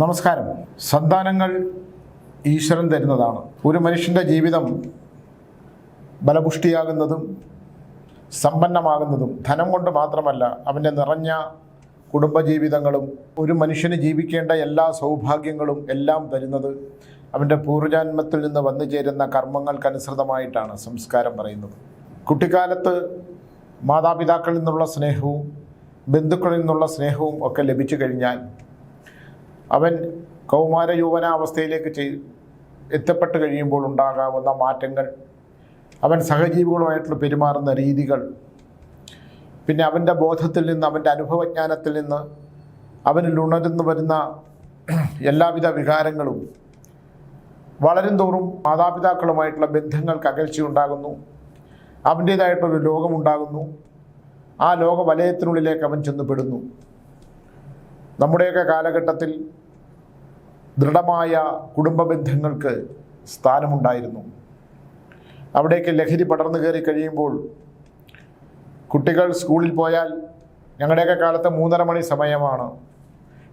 നമസ്കാരം. സന്താനങ്ങൾ ഈശ്വരൻ തരുന്നതാണ്. ഒരു മനുഷ്യന്റെ ജീവിതം ബലപുഷ്ടിയാകുന്നതും സമ്പന്നമാകുന്നതും ധനം കൊണ്ട് മാത്രമല്ല അവന്റെ നിറഞ്ഞ കുടുംബജീവിതങ്ങളും ഒരു മനുഷ്യന് ജീവിക്കേണ്ട എല്ലാ സൗഭാഗ്യങ്ങളും എല്ലാം തരുന്നത് അവന്റെ പൂർവജന്മത്തിൽ നിന്ന് വന്നു ചേരുന്ന കർമ്മങ്ങൾക്കനുസൃതമായിട്ടാണ് സംസ്കാരം പറയുന്നത്. കുട്ടിക്കാലത്ത് മാതാപിതാക്കളിൽ നിന്നുള്ള സ്നേഹവും ബന്ധുക്കളിൽ നിന്നുള്ള സ്നേഹവും ഒക്കെ ലഭിച്ചു കഴിഞ്ഞാൽ അവൻ കൗമാര യൗവനാവസ്ഥയിലേക്ക് ചെയ് എത്തപ്പെട്ട് കഴിയുമ്പോൾ ഉണ്ടാകാവുന്ന മാറ്റങ്ങൾ അവൻ സഹജീവികളുമായിട്ടുള്ള പെരുമാറുന്ന രീതികൾ പിന്നെ അവന്റെ ബോധത്തിൽ നിന്ന് അവന്റെ അനുഭവജ്ഞാനത്തിൽ നിന്ന് അവനിൽ ഉണർന്നു വരുന്ന എല്ലാവിധ വികാരങ്ങളും വളരും തോറും മാതാപിതാക്കളുമായിട്ടുള്ള ബന്ധങ്ങൾക്ക് അകൽച്ചയുണ്ടാകുന്നു. അവന്റേതായിട്ടൊരു ലോകമുണ്ടാകുന്നു. ആ ലോക വലയത്തിനുള്ളിലേക്ക് അവൻ ചെന്നുപെടുന്നു. നമ്മുടെയൊക്കെ കാലഘട്ടത്തിൽ ദൃഢമായ കുടുംബ ബന്ധങ്ങൾക്ക് സ്ഥാനമുണ്ടായിരുന്നു. അവിടേക്ക് ലഹരി പടർന്നു കയറി കഴിയുമ്പോൾ കുട്ടികൾ സ്കൂളിൽ പോയാൽ ഞങ്ങളുടെയൊക്കെ കാലത്ത് മൂന്നര മണി സമയമാണ്.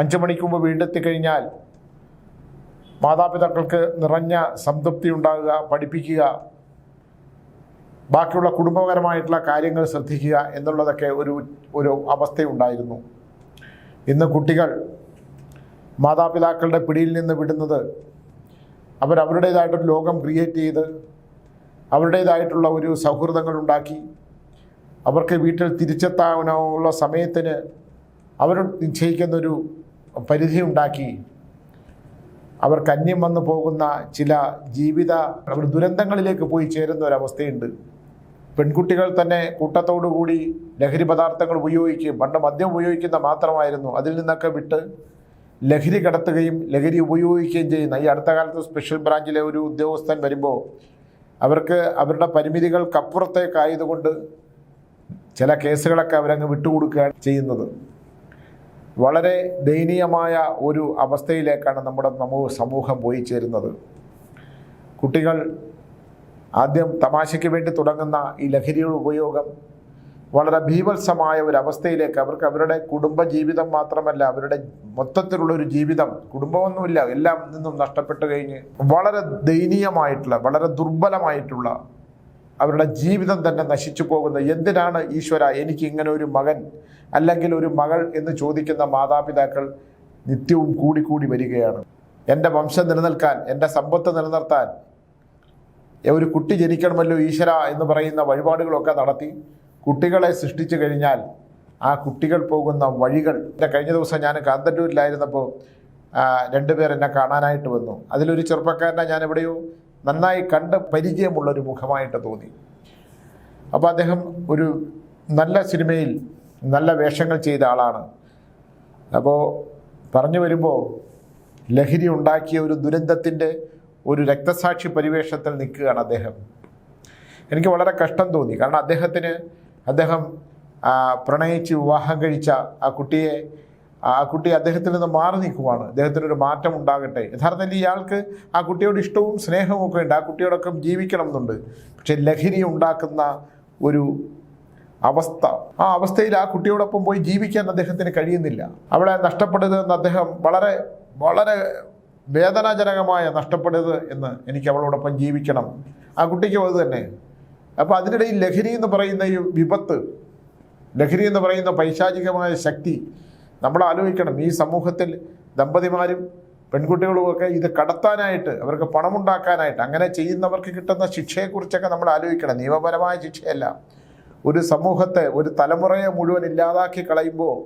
അഞ്ച് മണിക്ക് മുമ്പ് വീണ്ടെത്തിക്കഴിഞ്ഞാൽ മാതാപിതാക്കൾക്ക് നിറഞ്ഞ സംതൃപ്തി ഉണ്ടാകുക പഠിപ്പിക്കുക ബാക്കിയുള്ള കുടുംബപരമായിട്ടുള്ള കാര്യങ്ങൾ ശ്രദ്ധിക്കുക എന്നുള്ളതൊക്കെ ഒരു ഒരു അവസ്ഥയുണ്ടായിരുന്നു. ഇന്ന് കുട്ടികൾ മാതാപിതാക്കളുടെ പിടിയിൽ നിന്ന് വിടുന്നത്. അവരവരുടേതായിട്ടൊരു ലോകം ക്രിയേറ്റ് ചെയ്ത് അവരുടേതായിട്ടുള്ള ഒരു സൗഹൃദങ്ങൾ ഉണ്ടാക്കി. അവർക്ക് വീട്ടിൽ തിരിച്ചെത്താനുള്ള സമയത്തിന് അവർ നിശ്ചയിക്കുന്നൊരു പരിധി ഉണ്ടാക്കി. അവർക്ക് അന്യം വന്നു പോകുന്ന ചില ജീവിത അവർ ദുരന്തങ്ങളിലേക്ക് പോയി ചേരുന്ന ഒരവസ്ഥയുണ്ട് പെൺകുട്ടികൾ തന്നെ കൂട്ടത്തോടുകൂടി ലഹരി പദാർത്ഥങ്ങൾ ഉപയോഗിക്കുകയും പണ്ട് മദ്യം ഉപയോഗിക്കുന്ന മാത്രമായിരുന്നു. അതിൽ നിന്നൊക്കെ വിട്ട് ലഹരി കടത്തുകയും ലഹരി ഉപയോഗിക്കുകയും ചെയ്യുന്ന ഈ അടുത്ത കാലത്ത് സ്പെഷ്യൽ ബ്രാഞ്ചിലെ ഒരു ഉദ്യോഗസ്ഥൻ വരുമ്പോൾ അവർക്ക് അവരുടെ പരിമിതികൾക്കപ്പുറത്തേക്കായതുകൊണ്ട് ചില കേസുകളൊക്കെ അവരങ്ങ് വിട്ടുകൊടുക്കുകയാണ് ചെയ്യുന്നത്. വളരെ ദയനീയമായ ഒരു അവസ്ഥയിലേക്കാണ് നമ്മുടെ സമൂഹ സമൂഹം പോയി ചേരുന്നത്. കുട്ടികൾ ആദ്യം തമാശയ്ക്ക് വേണ്ടി തുടങ്ങുന്ന ഈ ലഹരിയുടെ ഉപയോഗം വളരെ ഭീവത്സമായ ഒരു അവസ്ഥയിലേക്ക് അവർക്ക് അവരുടെ കുടുംബ ജീവിതം മാത്രമല്ല അവരുടെ മൊത്തത്തിലുള്ള ഒരു ജീവിതം കുടുംബമൊന്നുമില്ല എല്ലാം നിന്നും നഷ്ടപ്പെട്ടു കഴിഞ്ഞ് വളരെ ദയനീയമായിട്ടുള്ള വളരെ ദുർബലമായിട്ടുള്ള അവരുടെ ജീവിതം തന്നെ നശിച്ചു പോകുന്നത്. എന്തിനാണ് ഈശ്വര എനിക്ക് ഇങ്ങനെ ഒരു മകൻ അല്ലെങ്കിൽ ഒരു മകൾ എന്ന് ചോദിക്കുന്ന മാതാപിതാക്കൾ നിത്യവും കൂടിക്കൂടി വരികയാണ്. എന്റെ വംശം നിലനിൽക്കാൻ എന്റെ സമ്പത്ത് നിലനിർത്താൻ ഒരു കുട്ടി ജനിക്കണമല്ലോ ഈശ്വര എന്ന് പറയുന്ന വഴിപാടുകളൊക്കെ നടത്തി കുട്ടികളെ സൃഷ്ടിച്ചു കഴിഞ്ഞാൽ ആ കുട്ടികൾ പോകുന്ന വഴികൾ. കഴിഞ്ഞ ദിവസം ഞാൻ കാന്തല്ലൂരിലായിരുന്നപ്പോൾ രണ്ടുപേർ എന്നെ കാണാനായിട്ട് വന്നു. അതിലൊരു ചെറുപ്പക്കാരനെ ഞാൻ എവിടെയോ നന്നായി കണ്ട് പരിചയമുള്ളൊരു മുഖമായിട്ട് തോന്നി. അപ്പോൾ അദ്ദേഹം ഒരു നല്ല സിനിമയിൽ നല്ല വേഷങ്ങൾ ചെയ്ത ആളാണ്. അപ്പോൾ പറഞ്ഞു വരുമ്പോൾ ലഹരി ഉണ്ടാക്കിയ ഒരു ദുരന്തത്തിന്റെ ഒരു രക്തസാക്ഷി പരിവേഷത്തിൽ നിൽക്കുകയാണ് അദ്ദേഹം. എനിക്ക് വളരെ കഷ്ടം തോന്നി. കാരണം അദ്ദേഹത്തിന് അദ്ദേഹം പ്രണയിച്ച് വിവാഹം കഴിച്ച ആ കുട്ടിയെ ആ കുട്ടി അദ്ദേഹത്തിൽ നിന്ന് മാറി നിൽക്കുവാണ്. അദ്ദേഹത്തിനൊരു മാറ്റം ഉണ്ടാകട്ടെ. യഥാർത്ഥത്തിൽ ഇയാൾക്ക് ആ കുട്ടിയോട് ഇഷ്ടവും സ്നേഹവും ഒക്കെ ഉണ്ട്. ആ കുട്ടിയോടൊപ്പം ജീവിക്കണം എന്നുണ്ട്. പക്ഷെ ലഹരി ഉണ്ടാക്കുന്ന ഒരു അവസ്ഥ ആ അവസ്ഥയിൽ ആ കുട്ടിയോടൊപ്പം പോയി ജീവിക്കാൻ അദ്ദേഹത്തിന് കഴിയുന്നില്ല. അവളെ നഷ്ടപ്പെടരുത് എന്ന് അദ്ദേഹം വളരെ വളരെ വേദനാജനകമായ നഷ്ടപ്പെടരുത് എന്ന് എനിക്ക് അവളോടൊപ്പം ജീവിക്കണം. ആ കുട്ടിക്കും അത് തന്നെ. അപ്പോൾ അതിനിടയിൽ ലഹരി എന്ന് പറയുന്ന ഈ വിപത്ത് ലഹരി എന്ന് പറയുന്ന പൈശാചികമായ ശക്തി നമ്മൾ ആലോചിക്കണം. ഈ സമൂഹത്തിൽ ദമ്പതിമാരും പെൺകുട്ടികളുമൊക്കെ ഇത് കടത്താനായിട്ട് അവർക്ക് പണമുണ്ടാക്കാനായിട്ട് അങ്ങനെ ചെയ്യുന്നവർക്ക് കിട്ടുന്ന ശിക്ഷയെക്കുറിച്ചൊക്കെ നമ്മൾ ആലോചിക്കണം. നിയമപരമായ ശിക്ഷയല്ല. ഒരു സമൂഹത്തെ ഒരു തലമുറയെ മുഴുവൻ ഇല്ലാതാക്കി കളയുമ്പോൾ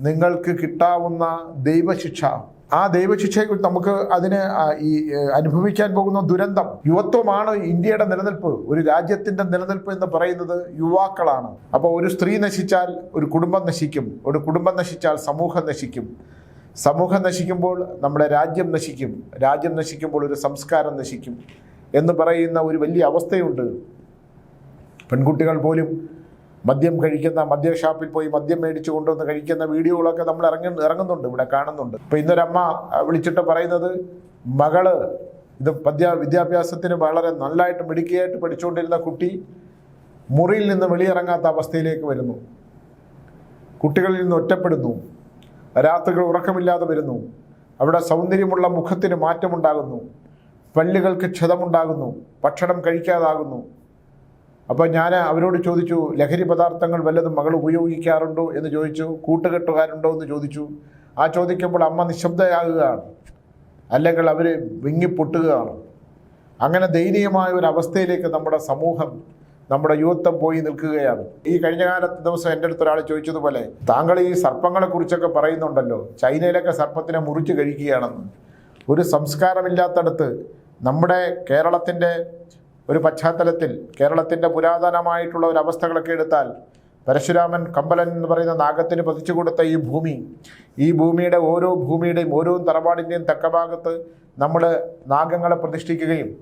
നിങ്ങൾക്ക് കിട്ടാവുന്ന ദൈവശിക്ഷ ആ ദൈവശിക്ഷയെ നമുക്ക് അതിന് ഈ അനുഭവിക്കാൻ പോകുന്ന ദുരന്തം. യുവത്വമാണ് ഇന്ത്യയുടെ നിലനിൽപ്പ്. ഒരു രാജ്യത്തിന്റെ നിലനിൽപ്പ് എന്ന് പറയുന്നത് യുവാക്കളാണ്. അപ്പോൾ ഒരു സ്ത്രീ നശിച്ചാൽ ഒരു കുടുംബം നശിക്കും. ഒരു കുടുംബം നശിച്ചാൽ സമൂഹം നശിക്കും. സമൂഹം നശിക്കുമ്പോൾ നമ്മുടെ രാജ്യം നശിക്കും. രാജ്യം നശിക്കുമ്പോൾ ഒരു സംസ്കാരം നശിക്കും എന്ന് പറയുന്ന ഒരു വലിയ അവസ്ഥയുണ്ട്. പെൺകുട്ടികൾ പോലും മദ്യം കഴിക്കുന്ന മദ്യ ഷാപ്പിൽ പോയി മദ്യം മേടിച്ചു കൊണ്ടുവന്ന് കഴിക്കുന്ന വീഡിയോകളൊക്കെ നമ്മൾ ഇറങ്ങി ഇറങ്ങുന്നുണ്ട് ഇവിടെ കാണുന്നുണ്ട്. ഇപ്പം ഇന്നൊരമ്മ വിളിച്ചിട്ട് പറയുന്നത് മകൾ ഇത് പദ്യ വിദ്യാഭ്യാസത്തിന് വളരെ നല്ലതായിട്ട് മിടുക്കിയായിട്ട് പഠിച്ചുകൊണ്ടിരുന്ന കുട്ടി മുറിയിൽ നിന്ന് വെളിയിറങ്ങാത്ത അവസ്ഥയിലേക്ക് വരുന്നു. കുട്ടികളിൽ നിന്ന് ഒറ്റപ്പെടുന്നു. രാത്രികൾ ഉറക്കമില്ലാതെ വരുന്നു. അവിടെ സൗന്ദര്യമുള്ള മുഖത്തിന് മാറ്റമുണ്ടാകുന്നു. പല്ലുകൾക്ക് ക്ഷതമുണ്ടാകുന്നു. ഭക്ഷണം കഴിക്കാതാകുന്നു. അപ്പോൾ ഞാൻ അവരോട് ചോദിച്ചു ലഹരി പദാർത്ഥങ്ങൾ വല്ലതും മകൾ ഉപയോഗിക്കാറുണ്ടോ എന്ന് ചോദിച്ചു. കൂട്ടുകെട്ടുകാരുണ്ടോ എന്ന് ചോദിച്ചു. ആ ചോദിക്കുമ്പോൾ അമ്മ നിശബ്ദയാകുകയാണ്. അല്ലെങ്കിൽ അവർ വിങ്ങിപ്പൊട്ടുകയാണ്. അങ്ങനെ ദയനീയമായ ഒരു അവസ്ഥയിലേക്ക് നമ്മുടെ സമൂഹം നമ്മുടെ യുവത്വം പോയി നിൽക്കുകയാണ്. ഈ കഴിഞ്ഞ കാലത്ത് ദിവസം എന്റെ അടുത്ത് ഒരാൾ ചോദിച്ചതുപോലെ താങ്കൾ ഈ സർപ്പങ്ങളെക്കുറിച്ചൊക്കെ പറയുന്നുണ്ടല്ലോ. ചൈനയിലൊക്കെ സർപ്പത്തിനെ മുറിച്ച് കഴിക്കുകയാണെന്ന്. ഒരു സംസ്കാരമില്ലാത്തടത്ത് നമ്മുടെ കേരളത്തിന്റെ ഒരു പശ്ചാത്തലത്തിൽ കേരളത്തിന്റെ പുരാതനമായിട്ടുള്ള ഒരു അവസ്ഥകളൊക്കെ എടുത്താൽ പരശുരാമൻ കമ്പലൻ എന്ന് പറയുന്ന നാഗത്തിന് പതിച്ചു കൊടുത്ത ഈ ഭൂമി ഈ ഭൂമിയുടെ ഓരോ ഭൂമിയുടെയും ഓരോ തറവാടിന്റെയും തക്കഭാഗത്ത് നമ്മൾ നാഗങ്ങളെ പ്രതിഷ്ഠിക്കുകയും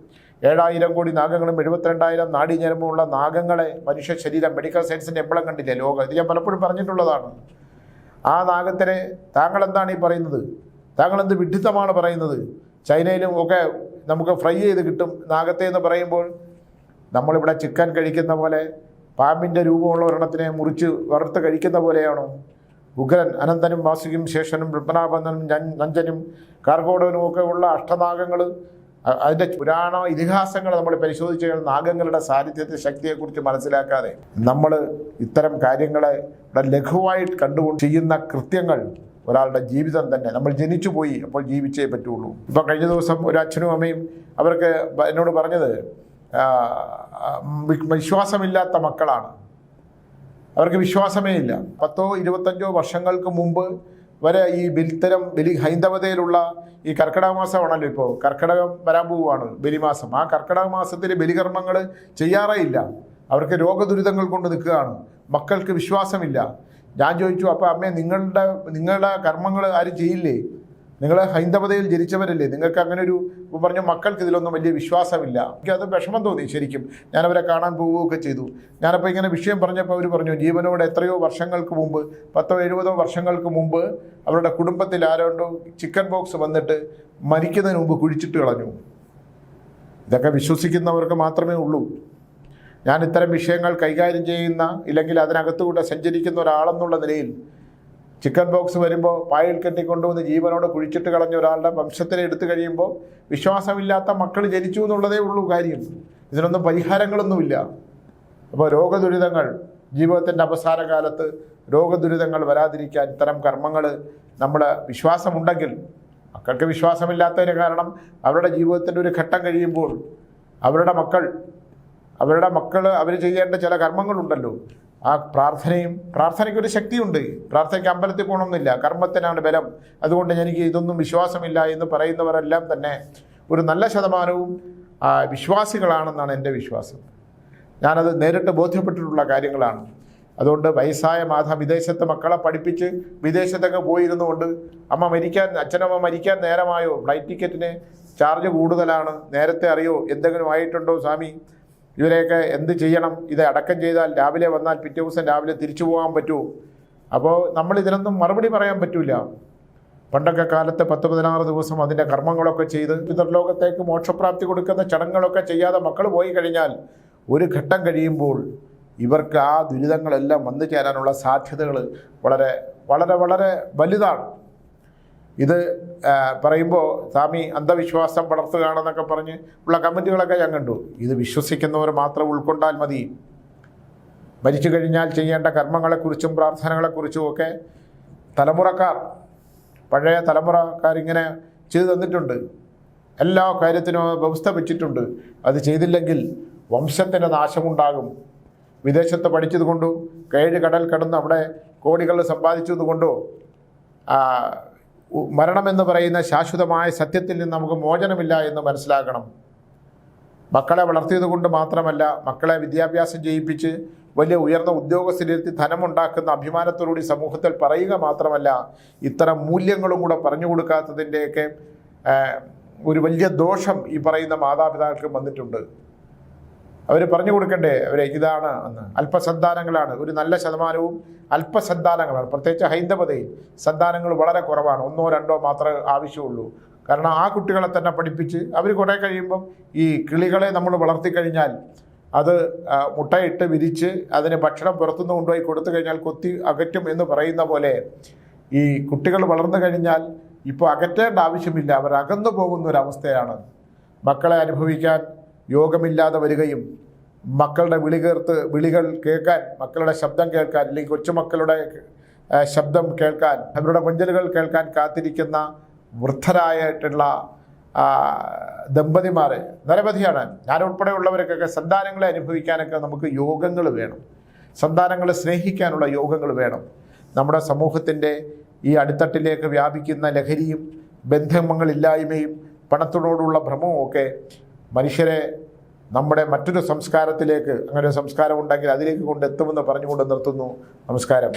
ഏഴായിരം കോടി നാഗങ്ങളും എഴുപത്തിരണ്ടായിരം നാടീഞരമ്പുമുള്ള നാഗങ്ങളെ മനുഷ്യ ശരീരം മെഡിക്കൽ സയൻസിന്റെ എമ്പളം കണ്ടില്ലേ? ലോകം. ഇത് ഞാൻ പലപ്പോഴും പറഞ്ഞിട്ടുള്ളതാണ്. ആ നാഗത്തിനെ താങ്കൾ എന്താണ് ഈ പറയുന്നത്? താങ്കൾ എന്ത് വിഡിത്തമാണ് പറയുന്നത്? ചൈനയിലും ഒക്കെ നമുക്ക് ഫ്രൈ ചെയ്ത് കിട്ടും. നാഗത്തെ എന്ന് പറയുമ്പോൾ നമ്മളിവിടെ ചിക്കൻ കഴിക്കുന്ന പോലെ പാമ്പിന്റെ രൂപമുള്ള ഒരെണ്ണത്തിനെ മുറിച്ച് വറുത്ത് കഴിക്കുന്ന പോലെയാണോ? ഉഗ്രൻ അനന്തനും വാസുകിയും ശേഷനും പത്മനാഭനും നഞ്ചനും കാർഗോടവനും ഒക്കെ ഉള്ള അഷ്ടനാഗങ്ങൾ അതിന്റെ പുരാണ ഇതിഹാസങ്ങൾ നമ്മൾ പരിശോധിച്ച് കഴിഞ്ഞാൽ നാഗങ്ങളുടെ സാന്നിധ്യത്തെ ശക്തിയെക്കുറിച്ച് മനസ്സിലാക്കാതെ നമ്മൾ ഇത്തരം കാര്യങ്ങളെ ലഘുവായിട്ട് കണ്ടുകൊണ്ട് ചെയ്യുന്ന കൃത്യങ്ങൾ ഒരാളുടെ ജീവിതം തന്നെ. നമ്മൾ ജനിച്ചു പോയി അപ്പോൾ ജീവിച്ചേ പറ്റുള്ളൂ. ഇപ്പം കഴിഞ്ഞ ദിവസം ഒരു അച്ഛനും അമ്മയും അവർക്ക് എന്നോട് പറഞ്ഞത് വിശ്വാസമില്ലാത്ത മക്കളാണ്. അവർക്ക് വിശ്വാസമേ ഇല്ല. പത്തോ ഇരുപത്തഞ്ചോ വർഷങ്ങൾക്ക് മുമ്പ് വരെ ഈ ബിൽത്തരം ബലി ഹൈന്ദവതയിലുള്ള ഈ കർക്കിടക മാസമാണല്ലോ ഇപ്പോൾ കർക്കിടകം വരാൻ പോവുകയാണ് ബലിമാസം. ആ കർക്കിടക മാസത്തിൽ ബലികർമ്മങ്ങൾ ചെയ്യാറേ ഇല്ല. അവർക്ക് രോഗദുരിതങ്ങൾ കൊണ്ട് നിൽക്കുകയാണ്. മക്കൾക്ക് വിശ്വാസമില്ല. ഞാൻ ചോദിച്ചു അപ്പോൾ അമ്മേ നിങ്ങളുടെ നിങ്ങളുടെ കർമ്മങ്ങൾ ആരും ചെയ്യില്ലേ? നിങ്ങൾ ഹൈന്ദവതയിൽ ജനിച്ചവരല്ലേ? നിങ്ങൾക്ക് അങ്ങനെ ഒരു പറഞ്ഞ മക്കൾക്ക് ഇതിലൊന്നും വലിയ വിശ്വാസമില്ല. എനിക്ക് അത് വിഷമം തോന്നി ശരിക്കും. ഞാനവരെ കാണാൻ പോവുകയൊക്കെ ചെയ്തു. ഞാനപ്പോൾ ഇങ്ങനെ വിഷയം പറഞ്ഞപ്പോൾ അവർ പറഞ്ഞു ജീവനോട് എത്രയോ വർഷങ്ങൾക്ക് മുമ്പ് പത്തോ എഴുപതോ വർഷങ്ങൾക്ക് മുമ്പ് അവരുടെ കുടുംബത്തിൽ ആരോണ്ടോ ചിക്കൻ ബോക്സ് വന്നിട്ട് മരിക്കുന്നതിന് മുമ്പ് കുഴിച്ചിട്ട് കളഞ്ഞു. ഇതൊക്കെ വിശ്വസിക്കുന്നവർക്ക് മാത്രമേ ഉള്ളൂ. ഞാൻ ഇത്തരം വിഷയങ്ങൾ കൈകാര്യം ചെയ്യുന്ന ഇല്ലെങ്കിൽ അതിനകത്തുകൂടെ സഞ്ചരിക്കുന്ന ഒരാളെന്നുള്ള നിലയിൽ ചിക്കൻ ബോക്സ് വരുമ്പോൾ പായൽ കെട്ടിക്കൊണ്ടുവന്ന് ജീവനോട് കുഴിച്ചിട്ട് കളഞ്ഞ ഒരാളുടെ വംശത്തിനെ എടുത്തു കഴിയുമ്പോൾ വിശ്വാസമില്ലാത്ത മക്കൾ ജനിച്ചു എന്നുള്ളതേ ഉള്ളൂ കാര്യം. ഇതിനൊന്നും പരിഹാരങ്ങളൊന്നുമില്ല. അപ്പോൾ രോഗദുരിതങ്ങൾ ജീവിതത്തിന്റെ അവസാന കാലത്ത് രോഗദുരിതങ്ങൾ വരാതിരിക്കാൻ ഇത്തരം കർമ്മങ്ങൾ നമ്മൾ വിശ്വാസമുണ്ടെങ്കിൽ മക്കൾക്ക് വിശ്വാസമില്ലാത്തതിന് കാരണം അവരുടെ ജീവിതത്തിന്റെ ഒരു ഘട്ടം കഴിയുമ്പോൾ അവരുടെ മക്കൾ അവരുടെ മക്കൾ അവർ ചെയ്യേണ്ട ചില കർമ്മങ്ങളുണ്ടല്ലോ. ആ പ്രാർത്ഥനയും പ്രാർത്ഥനയ്ക്ക് ഒരു ശക്തിയുണ്ട്. പ്രാർത്ഥനയ്ക്ക് അമ്പലത്തിൽ പോകണമെന്നില്ല കർമ്മത്തിനാണ് ബലം. അതുകൊണ്ട് എനിക്ക് ഇതൊന്നും വിശ്വാസമില്ല എന്ന് പറയുന്നവരെല്ലാം തന്നെ ഒരു നല്ല ശതമാനവും വിശ്വാസികളാണെന്നാണ് എന്റെ വിശ്വാസം. ഞാനത് നേരിട്ട് ബോധ്യപ്പെട്ടിട്ടുള്ള കാര്യങ്ങളാണ്. അതുകൊണ്ട് വയസ്സായ മാധ വിദേശത്തെ മക്കളെ പഠിപ്പിച്ച് വിദേശത്തൊക്കെ പോയിരുന്നുകൊണ്ട് അമ്മ മരിക്കാൻ അച്ഛനമ്മ മരിക്കാൻ നേരമായോ? ഫ്ലൈറ്റ് ടിക്കറ്റിന് ചാർജ് കൂടുതലാണ്. നേരത്തെ അറിയോ? എന്തെങ്കിലും ആയിട്ടുണ്ടോ സ്വാമി? ഇവരെയൊക്കെ എന്ത് ചെയ്യണം? ഇത് അടക്കം ചെയ്താൽ രാവിലെ വന്നാൽ പിറ്റേ ദിവസം രാവിലെ തിരിച്ചു പോകാൻ പറ്റുമോ അപ്പോൾ നമ്മൾ ഇതിനൊന്നും മറുപടി പറയാൻ പറ്റില്ല പണ്ടൊക്കെ കാലത്ത് പത്ത് പതിനാറ് ദിവസം അതിന്റെ കർമ്മങ്ങളൊക്കെ ചെയ്ത് പിതൃലോകത്തേക്ക് മോക്ഷപ്രാപ്തി കൊടുക്കുന്ന ചടങ്ങുകളൊക്കെ ചെയ്യാതെ മക്കൾ പോയി കഴിഞ്ഞാൽ ഒരു ഘട്ടം കഴിയുമ്പോൾ ഇവർക്ക് ആ ദുരിതങ്ങളെല്ലാം വന്നു ചേരാനുള്ള സാധ്യതകൾ വളരെ വളരെ വളരെ വലുതാണ്. ഇത് പറയുമ്പോൾ സ്വാമി അന്ധവിശ്വാസം വളർത്തുകയാണെന്നൊക്കെ പറഞ്ഞ് ഉള്ള കമന്റുകളൊക്കെ ഞാൻ കണ്ടു. ഇത് വിശ്വസിക്കുന്നവർ മാത്രം ഉൾക്കൊണ്ടാൽ മതി. മരിച്ചു കഴിഞ്ഞാൽ ചെയ്യേണ്ട കർമ്മങ്ങളെക്കുറിച്ചും പ്രാർത്ഥനകളെക്കുറിച്ചും ഒക്കെ തലമുറക്കാർ പഴയ തലമുറക്കാരിങ്ങനെ ചെയ്തു തന്നിട്ടുണ്ട്. എല്ലാ കാര്യത്തിനും വ്യവസ്ഥ വെച്ചിട്ടുണ്ട് അത് ചെയ്തില്ലെങ്കിൽ വംശത്തിന്റെ നാശമുണ്ടാകും. വിദേശത്ത് പഠിച്ചത് കൊണ്ടോ ഏഴ് കടൽ കടന്ന് അവിടെ കോടികൾ സമ്പാദിച്ചത് കൊണ്ടോ മരണമെന്ന് പറയുന്ന ശാശ്വതമായ സത്യത്തിൽ നിന്ന് നമുക്ക് മോചനമില്ല എന്ന് മനസ്സിലാക്കണം. മക്കളെ വളർത്തിയത് കൊണ്ട് മാത്രമല്ല മക്കളെ വിദ്യാഭ്യാസം ചെയ്യിപ്പിച്ച് വലിയ ഉയർന്ന ഉദ്യോഗസ്ഥരിലെത്തി ധനമുണ്ടാക്കുന്ന അഭിമാനത്തോടുകൂടി സമൂഹത്തിൽ പറയുക മാത്രമല്ല ഇത്തരം മൂല്യങ്ങളും കൂടെ പറഞ്ഞു കൊടുക്കാത്തതിന്റെയൊക്കെ ഒരു വലിയ ദോഷം ഈ പറയുന്ന മാതാപിതാക്കൾക്ക് വന്നിട്ടുണ്ട്. അവർ പറഞ്ഞു കൊടുക്കണ്ടേ അവരെ ഇതാണ് എന്ന്. അല്പസന്താനങ്ങളാണ്. ഒരു നല്ല ശതമാനവും അല്പസന്താനങ്ങളാണ്. പ്രത്യേകിച്ച് ഹൈന്ദവതയിൽ സന്താനങ്ങൾ വളരെ കുറവാണ്. ഒന്നോ രണ്ടോ മാത്രമേ ആവശ്യമുള്ളൂ. കാരണം ആ കുട്ടികളെ തന്നെ പഠിപ്പിച്ച് അവർ കുറേ കഴിയുമ്പം ഈ കിളികളെ നമ്മൾ വളർത്തിക്കഴിഞ്ഞാൽ അത് മുട്ടയിട്ട് വിരിച്ച് അതിന് ഭക്ഷണം പുറത്തുനിന്ന് കൊണ്ടുപോയി കൊടുത്തു കഴിഞ്ഞാൽ കൊത്തി അകറ്റും എന്ന് പറയുന്ന പോലെ ഈ കുട്ടികൾ വളർന്നു കഴിഞ്ഞാൽ ഇപ്പോൾ അകറ്റേണ്ട ആവശ്യമില്ല. അവർ അകന്നു പോകുന്ന ഒരവസ്ഥയാണ് മക്കളെ അനുഭവിക്കാൻ യോഗമില്ലാതെ വരികയും മക്കളുടെ വിളി കേർത്ത് വിളികൾ കേൾക്കാൻ മക്കളുടെ ശബ്ദം കേൾക്കാൻ അല്ലെങ്കിൽ കൊച്ചുമക്കളുടെ ശബ്ദം കേൾക്കാൻ അവരുടെ കൊഞ്ചലുകൾ കേൾക്കാൻ കാത്തിരിക്കുന്ന വൃദ്ധരായിട്ടുള്ള ദമ്പതിമാരെ നിരവധിയാണ് ഞാൻ ഉൾപ്പെടെയുള്ളവർക്കൊക്കെ സന്താനങ്ങളെ അനുഭവിക്കാനൊക്കെ നമുക്ക് യോഗങ്ങൾ വേണം. സന്താനങ്ങളെ സ്നേഹിക്കാനുള്ള യോഗങ്ങൾ വേണം. നമ്മുടെ സമൂഹത്തിന്റെ ഈ അടിത്തട്ടിലേക്ക് വ്യാപിക്കുന്ന ലഹരിയും ബന്ധങ്ങളില്ലായ്മയും പണത്തിനോടുള്ള ഭ്രമവും ഒക്കെ മനുഷ്യരെ നമ്മുടെ മറ്റൊരു സംസ്കാരത്തിലേക്ക് അങ്ങനെ ഒരു സംസ്കാരം ഉണ്ടെങ്കിൽ അതിലേക്ക് കൊണ്ടെത്തുമെന്ന് പറഞ്ഞുകൊണ്ട് നിർത്തുന്നു. നമസ്കാരം.